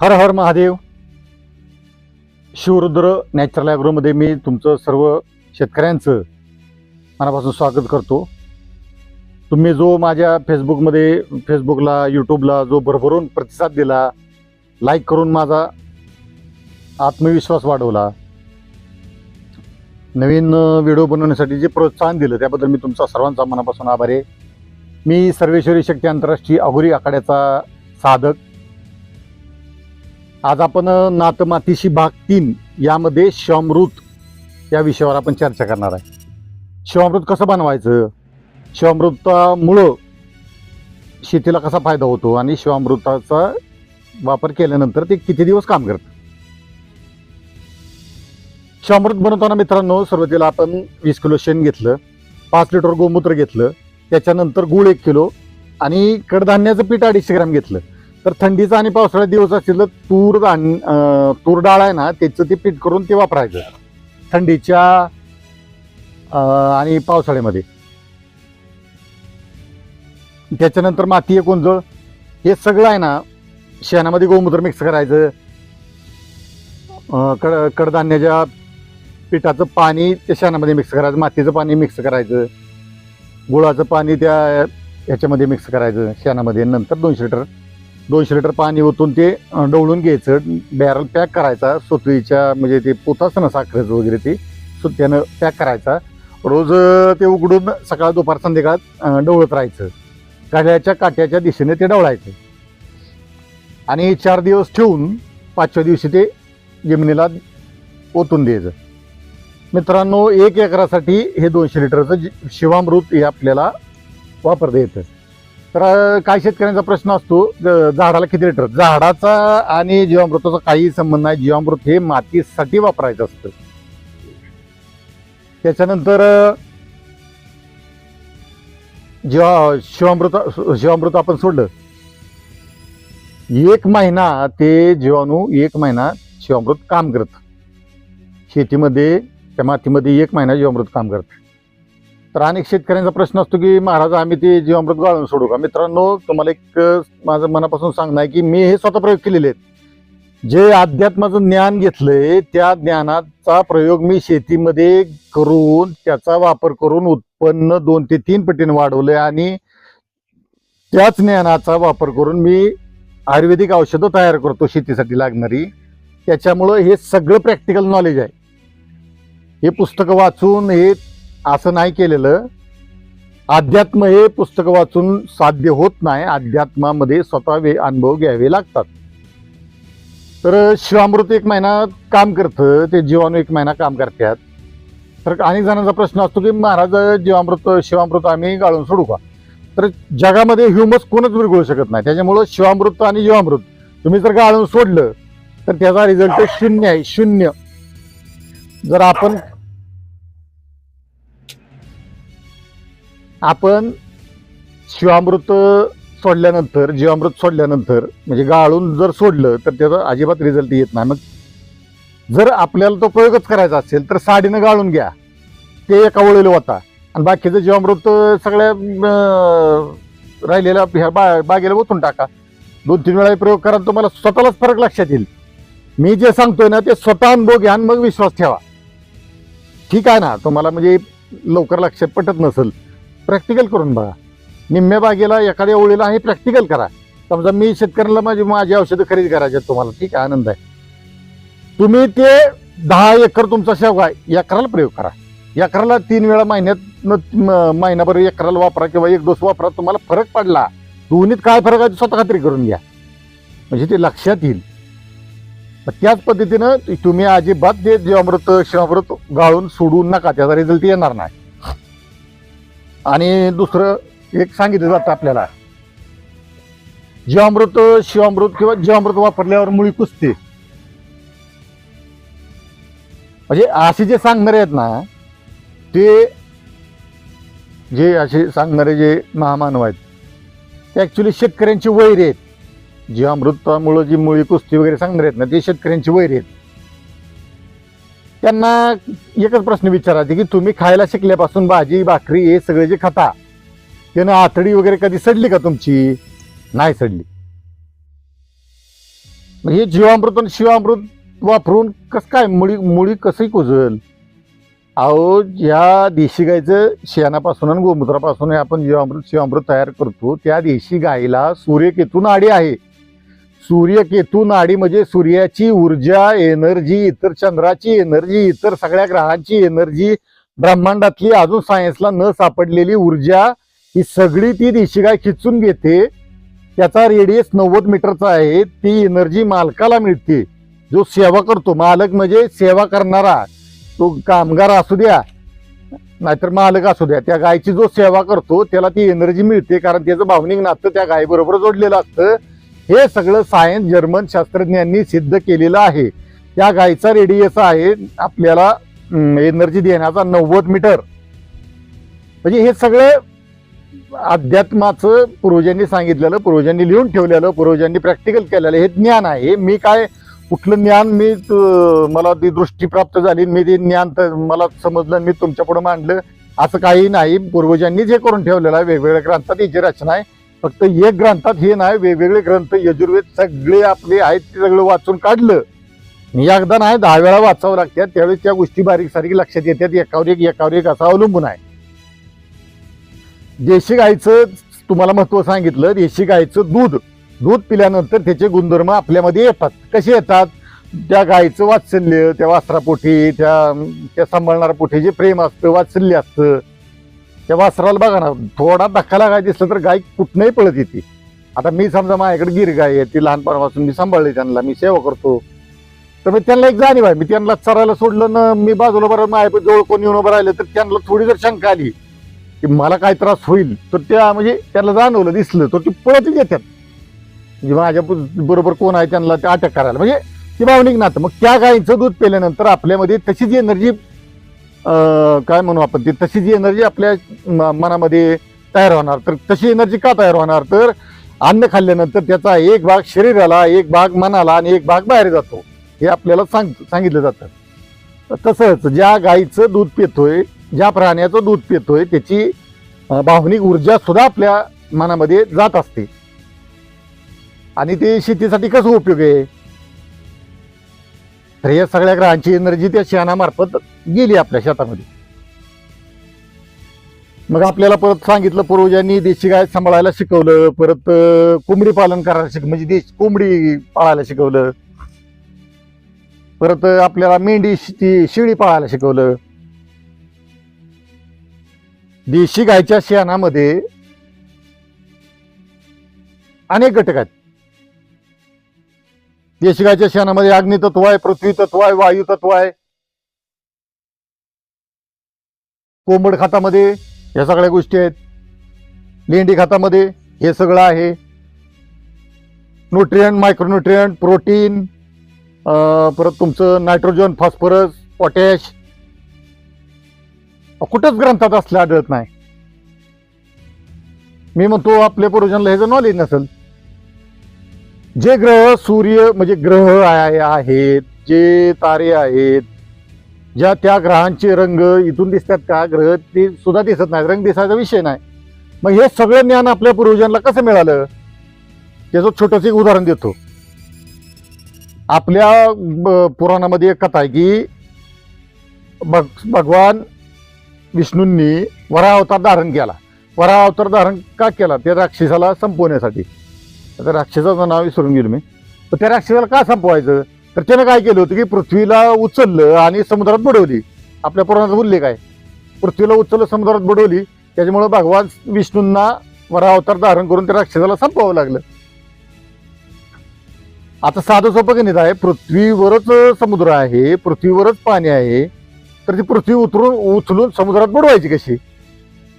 हर हर Mahadev. Shivarudra natural ॲग्रोमध्ये मी तुमचं सर्व शेतकऱ्यांचं मनापासून स्वागत करतो. तुम्ही जो माझ्या फेसबुकमध्ये फेसबुकला यूट्यूबला जो भरभरून प्रतिसाद दिला लाईक करून माझा आत्मविश्वास वाढवला. नवीन व्हिडिओ बनवण्यासाठी जे प्रोत्साहन दिलं त्याबद्दल मी तुमचा सर्वांचा मनापासून आभार आहे. मी सर्वेश्वरी शक्ती आंतरराष्ट्रीय अघोरी आखाड्याचा साधक आज आपण नातमातीशी भाग तीन यामध्ये शिवामृत या विषयावर आपण चर्चा करणार आहे. शिवामृत कसं बनवायचं? शिवामृतामुळं शेतीला कसा फायदा होतो आणि शिवामृताचा वापर केल्यानंतर ते किती दिवस काम करतं? शिवामृत बनवताना मित्रांनो सुरुवातीला आपण वीस किलो शेण घेतलं पाच लिटर गोमूत्र घेतलं त्याच्यानंतर गुळ एक किलो आणि कडधान्याचं पीठ अडीचशे ग्रॅम घेतलं. तर थंडीचा आणि पावसाळ्यात दिवस असेल तर तूर धान तूर डाळ आहे ना त्याचं ते पीठ करून ते वापरायचं. थंडीच्या आणि पावसाळ्यामध्ये. त्याच्यानंतर माती एक कोंजळ हे सगळं आहे ना शेणामध्ये गोमूत्र मिक्स करायचं. कड कडधान्याच्या पिठाचं पाणी त्या शेणामध्ये मिक्स करायचं मातीचं पाणी मिक्स करायचं. गुळाचं पाणी त्या ह्याच्यामध्ये मिक्स करायचं शेणामध्ये नंतर दोनशे लिटर. दोनशे लिटर पाणी ओतून ते डवळून घ्यायचं. बॅरल पॅक करायचा सुतळीच्या म्हणजे ते पोत असतं ना साखरेचं वगैरे ते सुत्यानं पॅक करायचा. रोज ते उघडून सकाळ दुपार संध्याकाळ डवळत राहायचं. गाड्याच्या काट्याच्या दिशेने ते डवळायचं. आणि चार दिवस ठेवून पाचव्या दिवशी ते जमिनीला ओतून द्यायचं. मित्रांनो एक एकरासाठी हे दोनशे लिटरचं जी- शिवामृत हे आपल्याला वापरता येतं. तर काही शेतकऱ्यांचा प्रश्न असतो झाडाला किती लिटर? झाडाचा आणि जीवामृताचा काही संबंध नाही. जीवामृत हे मातीसाठी वापरायचं असतं. त्याच्यानंतर जेव्हा शिवामृत शिवामृत आपण सोडलं. एक महिना ते जीवाणू एक महिना शिवामृत काम करत. शेतीमध्ये त्या मातीमध्ये एक महिना जीवामृत काम करत. तर अनेक शेतकऱ्यांचा प्रश्न असतो की महाराज आम्ही ते जीवामृत गाळून सोडू का? मित्रांनो तुम्हाला एक माझं मनापासून सांगणं आहे की मी हे स्वतः प्रयोग केलेले आहेत. जे अध्यात्माचं ज्ञान घेतलंय त्या ज्ञानाचा प्रयोग मी शेतीमध्ये करून त्याचा वापर करून उत्पन्न दोन ते तीन पटीने वाढवलंय आणि त्याच ज्ञानाचा वापर करून मी आयुर्वेदिक औषधं तयार करतो शेतीसाठी लागणारी. त्याच्यामुळं हे सगळं प्रॅक्टिकल नॉलेज आहे. हे पुस्तकं वाचून हे असं नाही केलेलं. अध्यात्म हे पुस्तकं वाचून साध्य होत नाही. अध्यात्मामध्ये स्वतः वे अनुभव घ्यावे लागतात. तर शिवामृत एक महिना काम करतं. ते जीवाणू एक महिना काम करतात. तर अनेक जणांचा प्रश्न असतो की महाराज जीवामृत शिवामृत आम्ही गाळून सोडू का? तर जगामध्ये ह्युमस कोणच विरघळू शकत नाही. त्याच्यामुळं शिवामृत आणि जीवामृत तुम्ही जर गाळून सोडलं तर त्याचा रिझल्ट शून्य आहे. शून्य. जर आपण आपण शिवामृत सोडल्यानंतर जीवामृत सोडल्यानंतर म्हणजे गाळून जर सोडलं तर त्याचा अजिबात रिझल्ट येत नाही. मग जर आपल्याला तो प्रयोगच करायचा असेल तर साडीनं गाळून घ्या. ते एका ओळीला होता. आणि बाकीचं जीवामृत सगळ्या राहिलेल्या ह्या बा बागेला ओतून टाका. दोन तीन वेळा प्रयोग करा तुम्हाला स्वतःलाच फरक लक्षात येईल. मी जे सांगतोय ना ते स्वतः अनुभव घ्या आणि मग विश्वास ठेवा. ठीक आहे ना? तुम्हाला म्हणजे लवकर लक्षात पटत नसेल. प्रॅक्टिकल करून बघा. निम्म्या बागेला एखाद्या ओळीला हे प्रॅक्टिकल करा. समजा मी शेतकऱ्याला माझी माझी औषधं खरेदी करायची आहेत तुम्हाला. ठीक आहे आनंद आहे. तुम्ही ते दहा एकर तुमचा शेवगा आहे एकराला प्रयोग करा. एकराला तीन वेळा महिन्यात न- महिनाभर एकराला वापरा किंवा एक डोस वापरा तुम्हाला फरक पडला. दोन्हीत काय फरक आहे स्वतः खात्री करून घ्या. म्हणजे ते लक्षात येईल. त्याच पद्धतीनं तुम्ही अजिबात ते जीवामृत शिवामृत गाळून सोडू नका. त्याचा रिझल्ट येणार नाही. आणि दुसरं एक सांगितलं जातं आपल्याला. जीवामृत शिवामृत किंवा जीवामृत वापरल्यावर मुळी कुसते म्हणजे असे जे सांगणारे आहेत ना ते जे असे सांगणारे जे महामानव आहेत ते ॲक्च्युली शेतकऱ्यांची वैर आहेत. जीवामृतामुळं जी मुळी कुस्ती वगैरे सांगणारे आहेत ना ते शेतकऱ्यांची वैर आहेत. त्यांना एकच प्रश्न विचारायचे की तुम्ही खायला शिकल्यापासून भाजी भाकरी हे सगळे जे खाता त्यानं आतडी वगैरे कधी सडली का तुमची? नाही सडली. मग हे जीवामृत आणि शिवामृत वापरून कसं काय मुळी मुळी कसंही कुजल? अहो या देशी गाईचं शेणापासून आणि गोमूत्रापासून आपण जीवामृत शिवामृत तयार करतो त्या देशी गाईला सूर्यकेतून आडी आहे. सूर्यकेतू नाडी म्हणजे सूर्याची ऊर्जा एनर्जी इतर चंद्राची एनर्जी इतर सगळ्या ग्रहांची एनर्जी ब्रह्मांडातली अजून सायन्सला न सापडलेली ऊर्जा ही सगळी ती देशी गाय खिचून घेते. त्याचा रेडियस नव्वद मीटरचा आहे. ती एनर्जी मालकाला मिळते. जो सेवा करतो मालक म्हणजे सेवा करणारा. तो कामगार असू द्या नाहीतर मालक असू द्या त्या गायची जो सेवा करतो त्याला ती एनर्जी मिळते. कारण त्याचं भावनिक नातं त्या गायीबरोबर जोडलेलं असतं. हे सगळं सायन्स जर्मन शास्त्रज्ञांनी सिद्ध केलेलं आहे. त्या गायचा रेडियस आहे आपल्याला एनर्जी देण्याचा नव्वद मीटर म्हणजे हे सगळं अध्यात्माचं पूर्वजांनी सांगितलेलं पूर्वजांनी लिहून ठेवलेलं पूर्वजांनी प्रॅक्टिकल केलेलं हे ज्ञान आहे. मी काय कुठलं ज्ञान मी मला ती दृष्टी प्राप्त झाली मी ते ज्ञान तर मला समजलं मी तुमच्यापुढे मांडलं असं काही नाही. पूर्वजांनीच हे करून ठेवलेलं आहे. वेगवेगळ्या ग्रंथात याची रचना आहे. फक्त एक ग्रंथात हे नाही वेगवेगळे ग्रंथ यजुर्वेद सगळे आपले आहेत ते सगळं वाचून काढलं. मी एकदा नाही दहा वेळा वाचावं लागतात त्यावेळेस त्या गोष्टी बारीक सारीक लक्षात येतात एकावर एक एकावर एक असा अवलंबून आहे. देशी गाईचं तुम्हाला महत्त्व सांगितलं देशी गाईचं दूध. दूध पिल्यानंतर त्याचे गुणधर्म आपल्यामध्ये येतात. कसे येतात? त्या गाईचं वात्सल्य त्या वासरापोटी त्या त्या सांभाळणाऱ्या पोटी जे प्रेम असतं वात्सल्य असतं. त्या वासराला बघा ना थोडा धक्काला गाय दिसलं तर गाय कुठनंही पळत येते. आता मी समजा माझ्याकडे गिर गाय आहे ती लहानपणापासून मी सांभाळली त्यांना मी सेवा करतो. तर मग त्यांना एक जाणीव आहे मी त्यांना चरायला सोडलं ना मी बाजूला बरं माझ्या जवळ कोणी येऊन उभं राहिलं तर त्यांना थोडी जर शंका आली की मला काय त्रास होईल तर त्या म्हणजे त्यांना जाणवलं दिसलं तर ती पळतच येतात. म्हणजे माझ्या बरोबर कोण आहे त्यांना ते अटक करायला. म्हणजे ती भावनिक नातं. मग त्या गायीचं दूध पेल्यानंतर आपल्यामध्ये तशीच एनर्जी काय म्हणू आपण ती तशी जी एनर्जी आपल्या म- मनामध्ये तयार होणार. तर तशी एनर्जी का तयार होणार? तर अन्न खाल्ल्यानंतर त्याचा एक भाग शरीराला एक भाग मनाला आणि एक भाग बाहेर जातो. हे आपल्याला सांग सांगितलं जातं. तसंच ज्या गाईचं दूध पितोय ज्या प्राण्याचं दूध पितोय त्याची भावनिक ऊर्जा सुद्धा आपल्या मनामध्ये जात असते. आणि ते शेतीसाठी कसं उपयोग आहे? तर या सगळ्या ग्रहांची एनर्जी त्या शेणामार्फत गेली आपल्या शेतामध्ये. मग आपल्याला परत सांगितलं पूर्वजांनी देशी गाय सांभाळायला शिकवलं परत कोंबडी पालन करायला शिक म्हणजे देश कोंबडी पाळायला शिकवलं. परत आपल्याला मेंढी ती शेळी पाळायला शिकवलं. देशी गायच्या शेणामध्ये अनेक घटक आहेत. देशगाईच्या शेणामध्ये अग्नितत्व आहे पृथ्वी तत्व आहे वायू तत्व आहे. कोंबड खातामध्ये या सगळ्या गोष्टी आहेत. लेंडी खातामध्ये हे सगळं आहे. न्यूट्रियंट मायक्रोन्यूट्रियंट प्रोटीन परत तुमचं नायट्रोजन फॉस्फरस पोटॅश कुठंच ग्रंथात असलं आढळत नाही. मी म्हणतो आपल्या पूर्वजांना ह्याचं नॉलेज नसेल. जे ग्रह सूर्य म्हणजे ग्रह आहे- आहेत जे तारे आहेत ज्या त्या ग्रहांचे रंग इथून दिसतात का? ग्रह ते सुद्धा दिसत नाही रंग दिसायचा विषय नाही. मग हे सगळं ज्ञान आपल्या पूर्वजांना कसं मिळालं? त्याचं छोटंसं एक उदाहरण देतो. आपल्या ब- पुराणामध्ये एक कथा आहे की भग भगवान विष्णूंनी वरा अवतार धारण केला. वराह अवतार धारण का केला? त्या राक्षसाला संपवण्यासाठी. आता राक्षसाचं नाव विसरून गेलो मी. तर त्या राक्षसाला का संपवायचं? तर त्यानं काय केलं होतं की पृथ्वीला उचललं आणि समुद्रात बुडवली. आपल्या पुराणाचा उल्लेख आहे. पृथ्वीला उचललं समुद्रात बुडवली. त्याच्यामुळं भगवान विष्णूंना वरा अवतार धारण करून त्या राक्षसाला संपवावं लागलं. आता साधं सोपं गणित आहे. पृथ्वीवरच समुद्र आहे पृथ्वीवरच पाणी आहे. तर ती पृथ्वी उतरून उचलून समुद्रात बुडवायची कशी?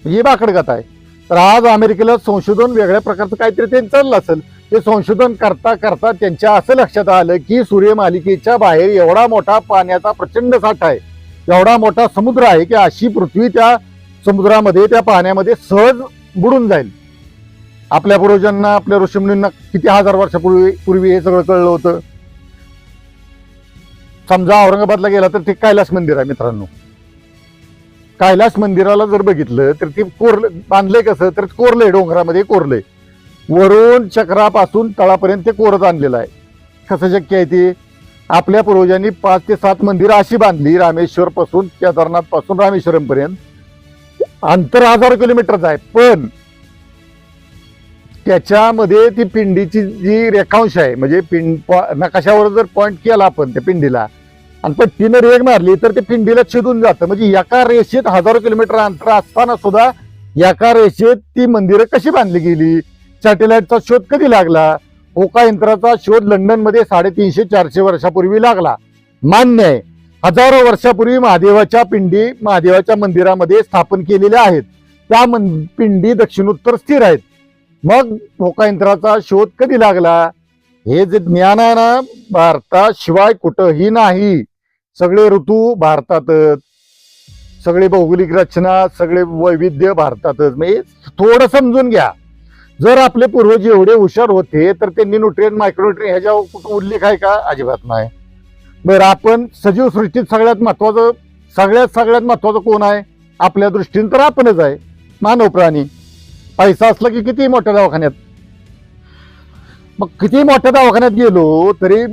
ही बाकडगत आहे. तर आज अमेरिकेला संशोधन वेगळ्या प्रकारचं काहीतरी ते चाललं असेल ते संशोधन करता करता त्यांच्या असं लक्षात आलं की सूर्यमालिकेच्या बाहेर एवढा मोठा पाण्याचा प्रचंड साठा आहे एवढा मोठा समुद्र आहे की अशी पृथ्वी त्या समुद्रामध्ये त्या पाण्यामध्ये सहज बुडून जाईल. आपल्या पूर्वजांना आपल्या ऋषीमुनींना किती हजार वर्षापूर्वी पूर्वी हे सगळं कळलं होतं. समजा औरंगाबादला गेला तर ते कैलास मंदिर आहे मित्रांनो. कैलास मंदिराला जर बघितलं तर ते कोरलं बांधलंय कसं तर कोरलंय डोंगरामध्ये कोरलंय. वरून चक्रापासून तळापर्यंत ते कोरत आणलेलं आहे. कसं शक्य आहे ते? आपल्या पूर्वजांनी पाच ते सात मंदिरं अशी बांधली रामेश्वरपासून केदारनाथपासून रामेश्वरमपर्यंत. अंतर हजार किलोमीटरचं आहे पण त्याच्यामध्ये ती पिंडीची जी रेखांश आहे म्हणजे पिंड पॉ- नकाशावर जर पॉईंट केला आपण त्या पिंडीला आणि पट्टीनं रेग मारली तर ते पिंडीला छेदून जातं. म्हणजे एका रेषेत हजारो किलोमीटर अंतर असताना सुद्धा एका रेषेत ती मंदिरं कशी बांधली गेली? सॅटेलाइटचा शोध कधी लागला? ओका यंत्राचा शोध लंडनमध्ये साडेतीनशे चारशे वर्षापूर्वी लागला. मान्य आहे हजारो वर्षापूर्वी महादेवाच्या पिंडी महादेवाच्या मंदिरामध्ये स्थापन केलेल्या आहेत. त्या मन पिंडी दक्षिणोत्तर स्थिर आहेत. मग ओका यंत्राचा शोध कधी लागला? हे जे ज्ञान आहे ना भारताशिवाय कुठंही नाही. सगळे ऋतू भारतातच. सगळे भौगोलिक रचना सगळे वैविध्य भारतातच. म्हणजे थोडं समजून घ्या. जर आपले पूर्वज एवढे हुशार होते तर त्यांनी न्यूट्रियन मायक्रोन्युट्रियन ह्याच्यावर कुठं उल्लेख आहे का? अजिबात नाही. बरं आपण सजीव सृष्टीत सगळ्यात महत्वाचं सगळ्यात सगळ्यात महत्वाचं कोण आहे? आपल्या दृष्टीने तर आपणच आहे. मानव प्राणी. पैसा असला की किती मोठ्या दवाखान्यात. मग किती मोठ्या दवाखान्यात गेलो तरी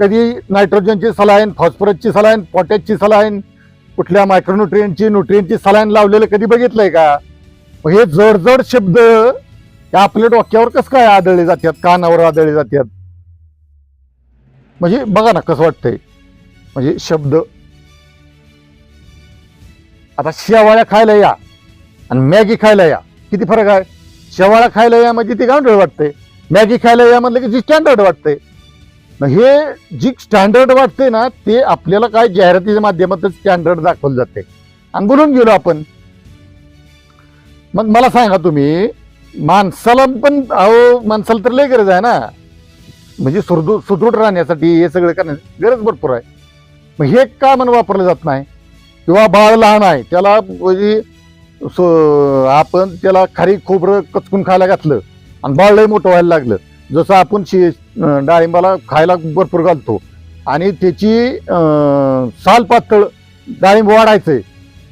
कधी नायट्रोजनची सलाईन फॉस्फरसची सलाईन पॉटॅशची सलाईन कुठल्या मायक्रोन्युट्रियनची न्यूट्रियनची सलाईन लावलेलं कधी बघितलंय का? मग हे जडजड शब्द या आपल्या डोक्यावर कसं काय आदळले जातात कानावर आदळले जातात? म्हणजे बघा ना कसं वाटतंय. म्हणजे शब्द. आता शेवाळ्या खायला या आणि मॅगी खायला या. किती फरक आहे? शेवाळ्या खायला या म्हणजे ती गांडळ वाटते मॅगी खायला या म्हटलं की जी स्टँडर्ड वाटते हे जी स्टँडर्ड वाटते ना ते आपल्याला काय जाहिरातीच्या माध्यमातून स्टँडर्ड दाखवलं जाते. आणि बोलून गेलो आपण. मग मला सांगा तुम्ही माणसाला पण अहो माणसाला तर लय गरज आहे ना. म्हणजे सुदृ सुदृढ राहण्यासाठी हे सगळं करण्यासाठी गरज भरपूर आहे. मग हे का म्हणून वापरलं जात नाही. किंवा बाळ लहान आहे त्याला म्हणजे आपण त्याला खारी खोबरं कचकून खायला घातलं आणि बाळ लय मोठं व्हायला लागलं. जसं आपण शे डाळिंबाला खायला भरपूर घालतो. आणि त्याची साल पातळ डाळिंब वाढायचंय.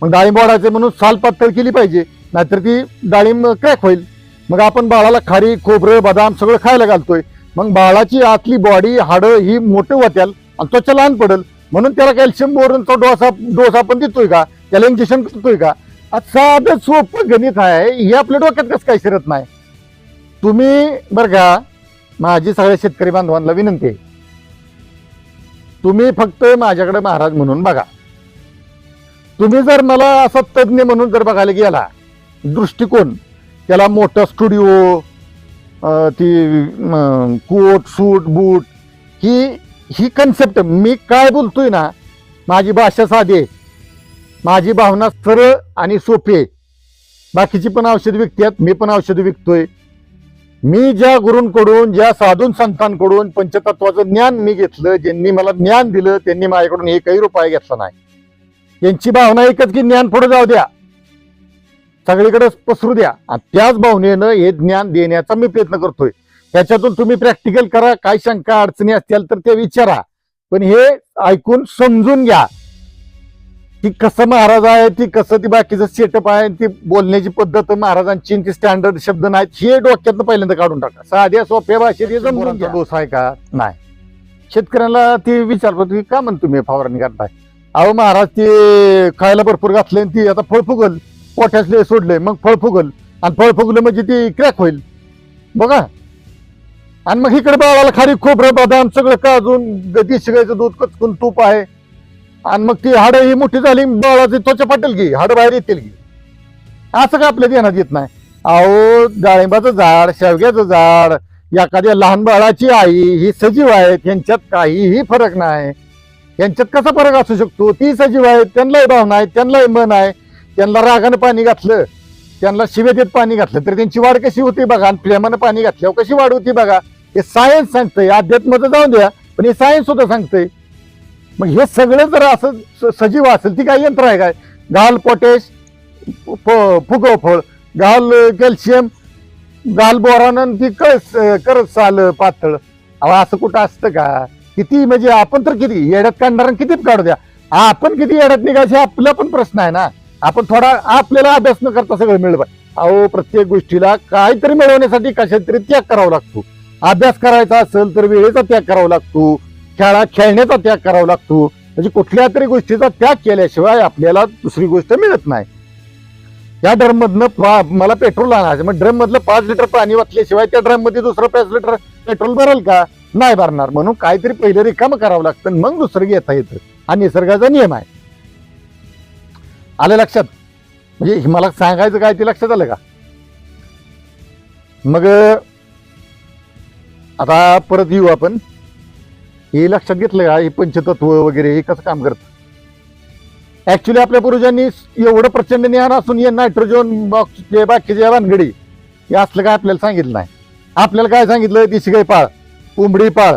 मग डाळिंब वाढायचं म्हणून साल पातळ केली पाहिजे नाहीतर ती डाळिंब क्रॅक होईल. मग आपण बाळाला खारी खोबरं बदाम सगळं खायला घालतोय. मग बाळाची आतली बॉडी हाडं ही मोठं होत्याल आणि त्वचा लहान पडेल. म्हणून त्याला कॅल्शियम बोरनचा डोसा डोस आपण देतोय का? त्याला इंजेक्शन करतोय का? साधं सोपं गणित आहे. हे आपल्या डोक्यात कसं काय शिरत नाही? तुम्ही बरं का माझी सगळ्या शेतकरी बांधवांना विनंती आहे. तुम्ही फक्त माझ्याकडे महाराज म्हणून बघा. तुम्ही जर मला असं तज्ज्ञ म्हणून जर बघायला गेला दृष्टिकोन त्याला मोठा स्टुडिओ ती कोट सूट बूट ही ही कन्सेप्ट मी काय बोलतोय ना माझी भाषा साधी आहे. माझी भावना सरळ आणि सोपी आहे. बाकीची पण औषध विकतात मी पण औषध विकतोय. मी ज्या गुरूंकडून ज्या साधून संतांकडून पंचतत्वाचं ज्ञान मी घेतलं ज्यांनी मला ज्ञान दिलं त्यांनी माझ्याकडून एकही रुपया घेतला नाही. यांची भावना एकच की ज्ञान पुढे जाऊ द्या. सगळीकडे पसरू द्या. आणि त्याच भावनेनं हे ज्ञान देण्याचा मी प्रयत्न करतोय. त्याच्यातून तुम्ही प्रॅक्टिकल करा. काय शंका अडचणी असतील तर ते विचारा. पण हे ऐकून समजून घ्या. ती कसं महाराज आहे ती कसं ती बाकीचं सेटअप आहे ती बोलण्याची पद्धत महाराजांची ती स्टँडर्ड शब्द नाहीत हे डोक्यातनं पहिल्यांदा काढून टाका. साध्या सोप्या भाषेत हे घ्या. दोष आहे का? नाही. शेतकऱ्याला ती विचारतो की का म्हणतो तुम्ही फवारणी करताय? अहो महाराज ते खायला भरपूर घातले ती आता फळ फुगल. पोट्यासले सोडले मग फळ फुगल. आणि फळ फुगलं म्हणजे ती क्रॅक होईल. बघा. आणि मग इकडे बाळाला खारी खोबरं बदाम सगळं काजून देशी गायचं दूध कचकून तूप आहे. आणि मग ती हाडं ही मोठी झाली बाळाची त्वचा पाटेल की हाडं बाहेर येतील की. असं का आपल्या ध्यानात येत नाही. अहो डाळिंबाचं झाड शेवग्याचं झाड एखाद्या लहान बाळाची आई ही सजीव आहेत यांच्यात काहीही फरक नाही. यांच्यात कसा फरक असू शकतो? ती सजीव आहेत त्यांनाही भावना आहे त्यांनाही मन आहे. त्यांना रागानं पाणी घातलं त्यांना शिवेदेत पाणी घातलं तर त्यांची वाढ कशी होती बघा आणि प्रेमानं पाणी घातल्यावर कशी वाढ होती बघा. हे सायन्स सांगतंय. अध्यात्माचं जाऊन द्या पण हे सायन्स सुद्धा सांगतंय. मग हे सगळं जर असं स- सजीव असेल ती काय यंत्र आहे काय? घाल पोटॅश फ- फुगव फळ घाल कॅल्शियम घाल बोरानं आणि ती कळस करत चाल पातळ. अहो असं कुठं असतं का? किती म्हणजे आपण तर किती येड्यात काढणार किती काढू द्या? आपण किती येड्यात निघायचे आपला पण प्रश्न आहे ना. आपण थोडा आपल्याला अभ्यास न करता सगळं मिळवा अहो प्रत्येक गोष्टीला काहीतरी मिळवण्यासाठी कशातरी त्याग करावा लागतो. अभ्यास करायचा असेल तर वेळेचा त्याग करावा लागतो. खेळा खेळण्याचा त्याग करावा लागतो. म्हणजे कुठल्या तरी गोष्टीचा त्याग केल्याशिवाय आपल्याला दुसरी गोष्ट मिळत नाही. या ड्रममधनं मला पेट्रोल आणायचं. मग ड्रममधलं पाच लिटर पाणी वाचल्याशिवाय त्या ड्रममध्ये दुसरं पाच लिटर पेट्रोल भरेल का? नाही भरणार. म्हणून काहीतरी पहिलं रिकामं करावं लागतं मग दुसरं घेता येतं. हा निसर्गाचा नियम आहे. आलं लक्षात? म्हणजे मला सांगायचं काय ते लक्षात आलं का? मग आता परत येऊ आपण. हे लक्षात घेतलं का? हे पंचतत्व वगैरे हे कसं काम करतं? ऍक्च्युली आपल्या पूर्वजांनी एवढं प्रचंड ज्ञान असून हे नायट्रोजन बॉक्सचे बाकीचे भानगडी हे असलं काय आपल्याला सांगितलं नाही. आपल्याला काय सांगितलं? देशी गाय पाळ कोंबडी पाळ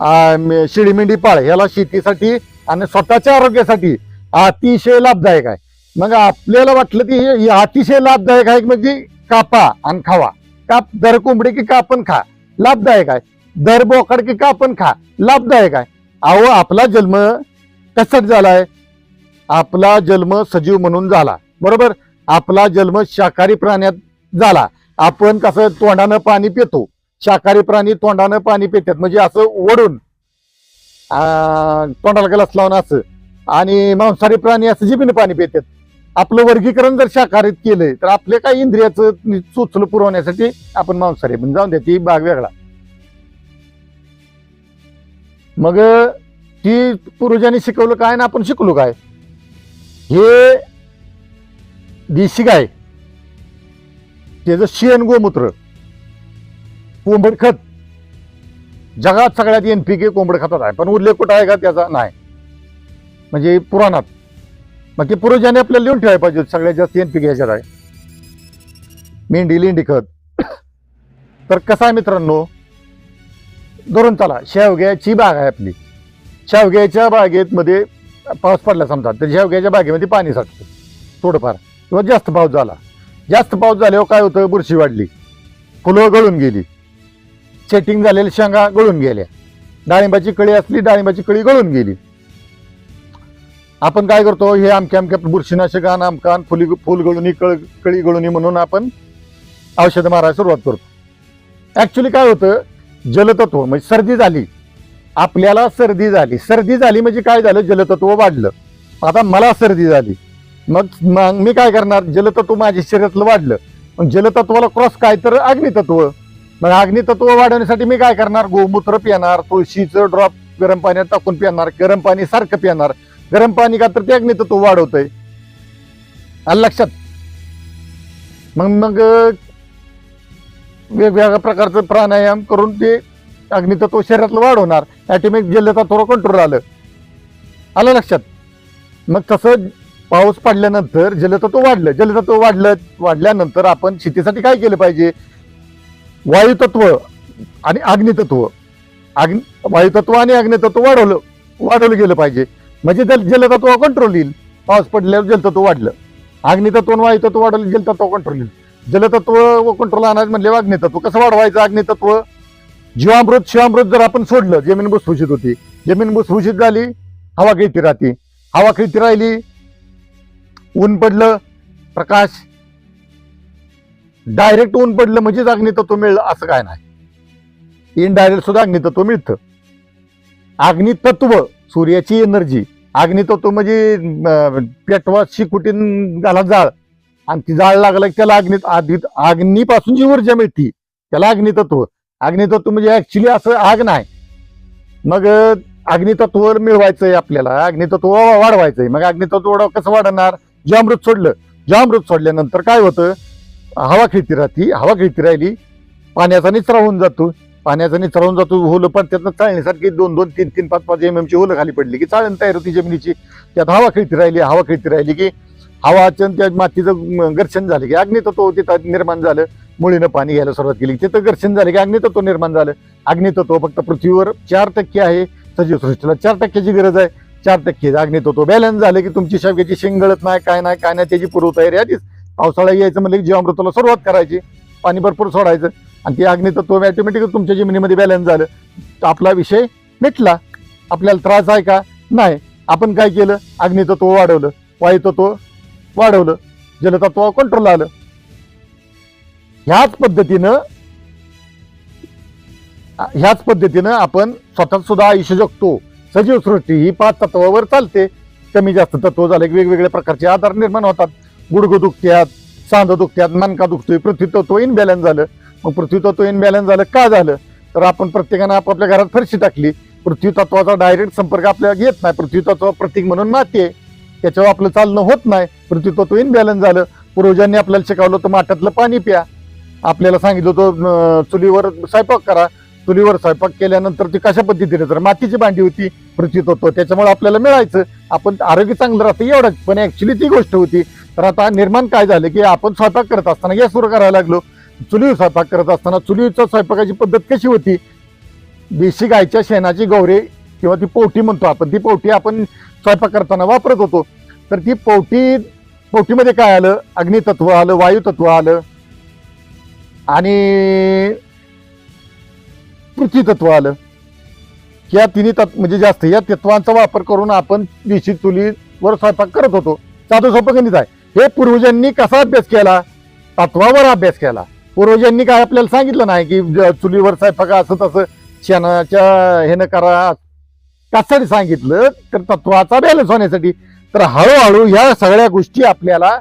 आ, मेंढी पाळ ह्याला शेतीसाठी आणि स्वतःच्या आरोग्यासाठी अतिशय लाभदायक आहे. मग आपल्याला वाटलं की हे हे अतिशय लाभदायक आहे म्हणजे कापा आणि खावा. काप दर कोंबडी की कापण खा लाभदायक आहे. दर बोकड की कापण खा. लाभदायक आहे. अहो आपला जन्म कशासाठी झालाय? आपला जन्म सजीव म्हणून झाला. बरोबर? आपला जन्म शाकाहारी प्राण्यात झाला. आपण कसं तोंडानं पाणी पितो? शाकाहारी प्राणी तोंडानं पाणी पितात. म्हणजे असं ओढून. तोंडाला गलास लावून असं. आणि मांसाहारी प्राणी असं जिबीनं पाणी पितात. आपलं वर्गीकरण जर शाकाहारीत केलंय तर आपल्या काही इंद्रियाचं चोचलं पुरवण्यासाठी आपण मांसाहारी पण जाऊन द्या. ती भाग वेगळा. मग ती पूर्वजांनी शिकवलं काय ना आपण शिकलो काय? हे देशी गाय त्याचं शेण गोमूत्र कोंबड खत. जगात सगळ्यात एन पी के कोंबड खतात आहे पण उल्लेख कुठं आहे का त्याचा? नाही. म्हणजे पुराणात. मग ते पूर्वजांनी आपल्याला लिहून ठेवायला पाहिजे सगळ्यात जास्त एन पी के ह्याच्यात आहे. मेंढी लेंडी खत. तर कसं आहे मित्रांनो धरून चला. शेवग्याची बाग आहे आपली. शेवग्याच्या बागेतमध्ये पाऊस पडला समजा तर शेवग्याच्या बागेमध्ये पाणी साठतं थोडंफार. किंवा जास्त पाऊस झाला. जास्त पाऊस झाल्यावर काय होतं? बुरशी वाढली. फुलं गळून गेली. सेटिंग झालेल्या शेंगा गळून गेल्या. डाळिंबाची कळी असली डाळिंबाची कळी गळून गेली. आपण काय करतो? हे आमके अमक्या बुरशीनाशक आण आमकान फुली फुल गळूनी कळ कळी गळूनी म्हणून आपण औषधं मारायला सुरुवात करतो. ॲक्च्युली काय होतं? जलतत्व म्हणजे सर्दी झाली. आपल्याला सर्दी झाली. सर्दी झाली म्हणजे काय झालं? जलतत्व वाढलं. आता मला सर्दी झाली. मग मग मी काय करणार? जलतत्व माझ्या शरीरातलं वाढलं. मग जलतत्वाला क्रॉस काय तर अग्नितत्व. मग अग्नितत्व वाढवण्यासाठी मी काय करणार? गोमूत्र पिणार तुळशीचं ड्रॉप गरम पाण्यात टाकून पिणार गरम पाणी सारखं पिणार. गरम पाणी का तर ते अग्नितत्व वाढवतंय. आलं लक्षात? मग मग वेगवेगळ्या प्रकारचं प्राणायाम करून ते अग्नितत्व शरीरातलं वाढवणार ॲटॅमिक जलचा थोडं कंट्रोल आलं. आलं लक्षात? मग तसं पाऊस पडल्यानंतर जलतत्व वाढलं. जलतत्व वाढलं वाढल्यानंतर आपण शेतीसाठी काय केलं पाहिजे? वायुतत्व आणि अग्नितत्व. अग्नि वायुतत्व आणि अग्नितत्व वाढवलं वाढवलं गेलं पाहिजे. म्हणजे जल जलतत्व कंट्रोल येईल. पाऊस पडल्यावर जलतत्व वाढलं. अग्नितत्व आणि वायुतत्व वाढवलं जलतत्व कंट्रोल येईल. जलतत्व कंट्रोल आणायचं म्हणले अग्नितत्व. कसं वाढवायचं अग्नितत्व? जीवामृत शिवामृत जर आपण सोडलं जमीन भुसभुशीत होती. जमीन भुसभुशीत झाली हवा खेळती राहते. हवा खेळती राहिली ऊन पडलं प्रकाश. डायरेक्ट ऊन पडलं म्हणजेच अग्नितत्व मिळलं असं काय नाही. इनडायरेक्ट सुद्धा अग्नितत्व मिळतं. अग्नितत्व सूर्याची एनर्जी अग्नितत्व म्हणजे पेटवा शिकुटीन घाला जाळ. आणि ती जाळ लागलं की त्याला अग्नीत आधी- अग्नीपासून जी ऊर्जा मिळते त्याला अग्नितत्व. अग्नितत्व म्हणजे ऍक्च्युली असं आग नाही. मग अग्नितत्व मिळवायचंय आपल्याला. अग्नितत्व वाढवायचंय. मग अग्नितत्व कसं वाढणार? जीवामृत सोडलं. जीवामृत सोडल्यानंतर काय होतं? हवा खेळती राहती. हवा खेळती राहिली पाण्याचा निचरा होऊन जातो. पाण्याचा निचरा होऊन जातो. होलं पण त्यातनं चाळण्यासारखी दोन दोन तीन तीन पाच पाच एम एमची होलं खाली पडली की चाळण तयार होती जमिनीची. त्यात हवा खेळती राहिली. हवा खेळती राहिली की हवाचं त्या मातीचं घर्षण झालं की अग्नितत्व तिथं निर्माण झालं. मुळीनं पाणी घ्यायला सुरुवात केली. तिथं घर्षण झालं की अग्नितत्व निर्माण झालं. अग्नितत्व फक्त पृथ्वीवर चार टक्के आहे. सजीव सृष्टीला चार टक्क्याची गरज आहे. चार टक्के अग्नितत्व बॅलन्स झालं की तुमची शेवग्याची शेंगळत नाही काय नाही काय नाही त्याची पूर्वतयारी आधीच पावसाळा यायचं म्हणलं की जीवामृताला सुरुवात करायची. पाणी भरपूर सोडायचं. आणि ते अग्नितत्व ऑटोमॅटिक तुमच्या जमिनीमध्ये बॅलन्स झालं. तर आपला विषय मिटला. आपल्याला त्रास आहे का? नाही. आपण काय केलं? अग्नितत्व वाढवलं. वायुतत्व वाढवलं. जलतत्व कंट्रोल आलं. ह्याच पद्धतीनं ह्याच पद्धतीनं आपण स्वतः सुद्धा आयुष्य जगतो. सजीव सृष्टी ही पाच तत्वावर चालते. कमी जास्त तत्व झाले की वेगवेगळ्या प्रकारचे आधार निर्माण होतात. गुडघं दुखत्यात सांध दुखत्यात मनका दुखतोय पृथ्वीतत्व इनबॅलन्स झालं. मग पृथ्वीतत्व इनबॅलन्स झालं का झालं? तर आपण प्रत्येकानं आपापल्या घरात फरशी टाकली. पृथ्वी तत्वाचा डायरेक्ट संपर्क आपल्याला येत नाही. पृथ्वी तत्व प्रतीक म्हणून माती आहे. त्याच्यावर आपलं चालणं होत नाही. पृथ्वी तत्व इनबॅलन्स झालं. पूर्वजांनी आपल्याला शिकवलं होतं माठातलं पाणी प्या. आपल्याला सांगितलं होतं चुलीवर स्वयंपाक करा. चुलीवर स्वयंपाक केल्यानंतर ती कशा पद्धतीने तर मातीची भांडी होती पृथ्वी तत्व त्याच्यामुळे आपल्याला मिळायचं. आपण आरोग्य चांगलं राहतं एवढंच पण ऍक्च्युली ती गोष्ट होती. तर आता निर्माण काय झालं की आपण स्वयंपाक करत असताना गॅस सुरू करायला लागलो. चुलीवर स्वयंपाक करत असताना चुलीच्या स्वयंपाकाची पद्धत कशी होती? देशी गायच्या शेणाची गौरे किंवा ती पोवटी म्हणतो आपण. ती पोवटी आपण स्वयंपाक करताना वापरत होतो. तर ती पोटी पोटीमध्ये काय आलं? अग्नितत्व आलं वायुतत्व आलं. आणि पृथ्वीतत्व आलं. या तिन्ही तत्व म्हणजे जास्त या तत्वांचा वापर करून आपण देशी चुलीवर स्वयंपाक करत होतो. साधं सोपं गणित आहे. हे पूर्वजांनी कसा अभ्यास केला? तत्वावर अभ्यास केला. पूर्वजांनी काय आपल्याला सांगितलं नाही की चुलीवर स्वयंपाक असं तसं शेणाच्या हेनं करा कशासाठी सांगितलं तर तत्वाचा बॅलन्स होण्यासाठी. तर हळूहळू ह्या सगळ्या गोष्टी आपल्याला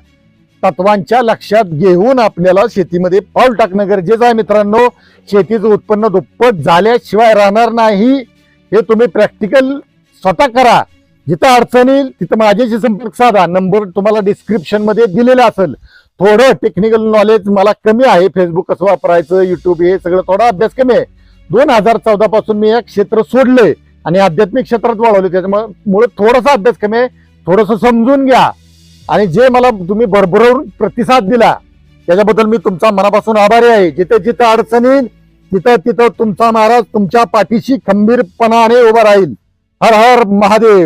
तत्वांच्या लक्षात घेऊन आपल्याला शेतीमध्ये पाऊल टाकणं गरजेचं आहे मित्रांनो. शेतीचं उत्पन्न दुप्पट झाल्याशिवाय राहणार नाही. हे तुम्ही प्रॅक्टिकल स्वतः करा. जिथं अडचण येईल तिथं माझ्याशी संपर्क साधा. नंबर तुम्हाला डिस्क्रिप्शनमध्ये दिलेला असेल. थोडं टेक्निकल नॉलेज मला कमी आहे. फेसबुक कसं वापरायचं युट्यूब हे सगळं थोडा अभ्यास कमी आहे. दोन हजार चौदा पासून मी एक क्षेत्र सोडलंय. आणि आध्यात्मिक क्षेत्रात वाढवले त्याच्यामुळे थोडासा अभ्यास कमी आहे. थोडंसं समजून घ्या. आणि जे मला तुम्ही भरभरून प्रतिसाद दिला त्याच्याबद्दल मी तुमचा मनापासून आभारी आहे. जिथे जिथे अडचणी येईल तिथं तिथं तुमचा महाराज तुमच्या पाठीशी खंबीरपणाने उभा राहील. हर हर महादेव.